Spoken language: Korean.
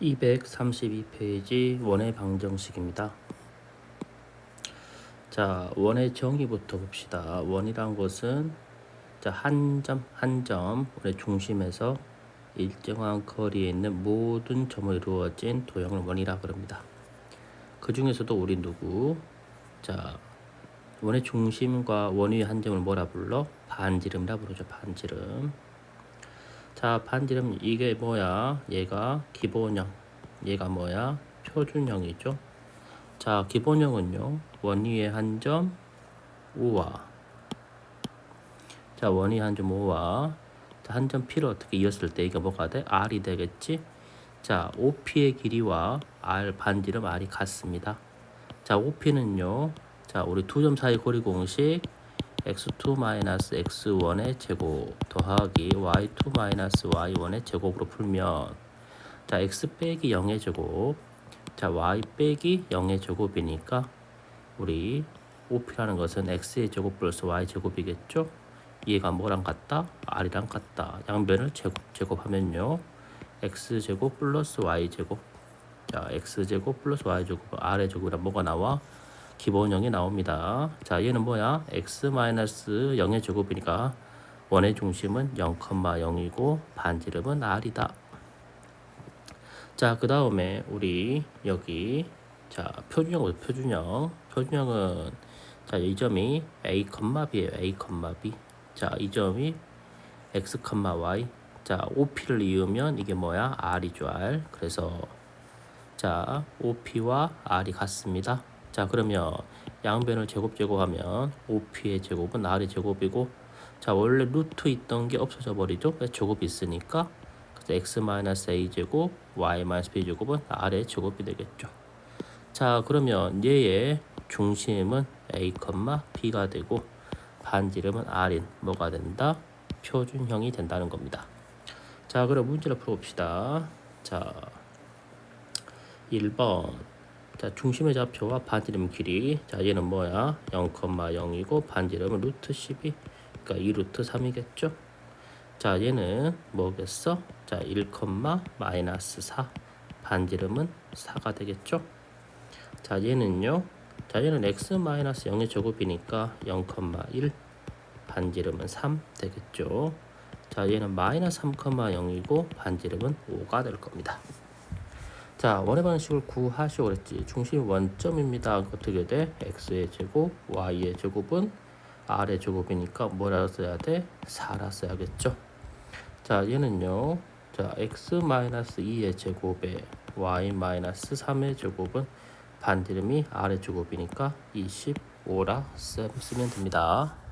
232페이지 원의 방정식입니다. 자, 원의 정의부터 봅시다. 원이란 것은 자, 한 점, 한 점, 원의 중심에서 일정한 거리에 있는 모든 점으로 이루어진 도형을 원이라 그럽니다. 그 중에서도 우리 누구? 자, 원의 중심과 원위의 한 점을 뭐라 불러? 반지름이라 부르죠. 반지름. 자, 반지름 이게 뭐야? 얘가 기본형. 얘가 뭐야? 표준형이죠. 자, 기본형은요. 원위의 한점 5와 자, 원위 한점 5와 한 점 P를 어떻게 이었을 때 이게 뭐가 돼? R이 되겠지? 자, OP의 길이와 R 반지름 R이 같습니다. 자, OP는요. 자, 우리 두 점 사이 고리 공식 x2 x1의 제곱 더하기 y2 y1의 제곱으로 풀면 자 x 빼기 0의 제곱 자 y 빼기 0의 제곱이니까 우리 OP라는 것은 x의 제곱 플러스 y 제곱이겠죠 얘가 뭐랑 같다? r이랑 같다 양변을 제곱 제곱하면요 x 제곱 플러스 y 제곱 자 x 제곱 플러스 y 제곱 r의 제곱이란 뭐가 나와? 기본형이 나옵니다. 자, 얘는 뭐야? x 마이너스 0의 제곱이니까 원의 중심은 0,0이고 반지름은 r이다. 자, 그 다음에 우리 여기 자 표준형 표준형 표준형은 자 이 점이 a, b예요. a, b. 자, 이 점이 x, y. 자, OP를 이으면 이게 뭐야? R이죠, R. 그래서 자, OP와 R이 같습니다. 자 그러면 양변을 제곱 제곱하면 OP의 제곱은 R의 제곱이고 자 원래 루트 있던 게 없어져 버리죠? 제곱이 있으니까 그래서 x-a 제곱 y-b 제곱은 R의 제곱이 되겠죠. 자 그러면 얘의 중심은 a, b가 되고 반지름은 r인 뭐가 된다? 표준형이 된다는 겁니다. 자 그럼 문제를 풀어봅시다. 자 1번 자, 중심의 좌표와 반지름 길이. 자, 얘는 뭐야? 0,0이고 반지름은 루트 12. 그러니까 2 루트 3이겠죠? 자, 얘는 뭐겠어? 자, 1, 마이너스 4. 반지름은 4가 되겠죠? 자, 얘는요. 자, 얘는 x 마이너스 0의 제곱이니까 0,1. 반지름은 3 되겠죠? 자, 얘는 마이너스 3,0이고 반지름은 5가 될 겁니다. 자, 원의 방식을 구하시오 그랬지. 중심 원점입니다. 어떻게 돼? x의 제곱, y의 제곱은 r의 제곱이니까 뭐라 써야 돼? 4라 써야겠죠. 자, 얘는요. 자, x-2의 제곱에 y-3의 제곱은 반지름이 r의 제곱이니까 25라 쓰면 됩니다.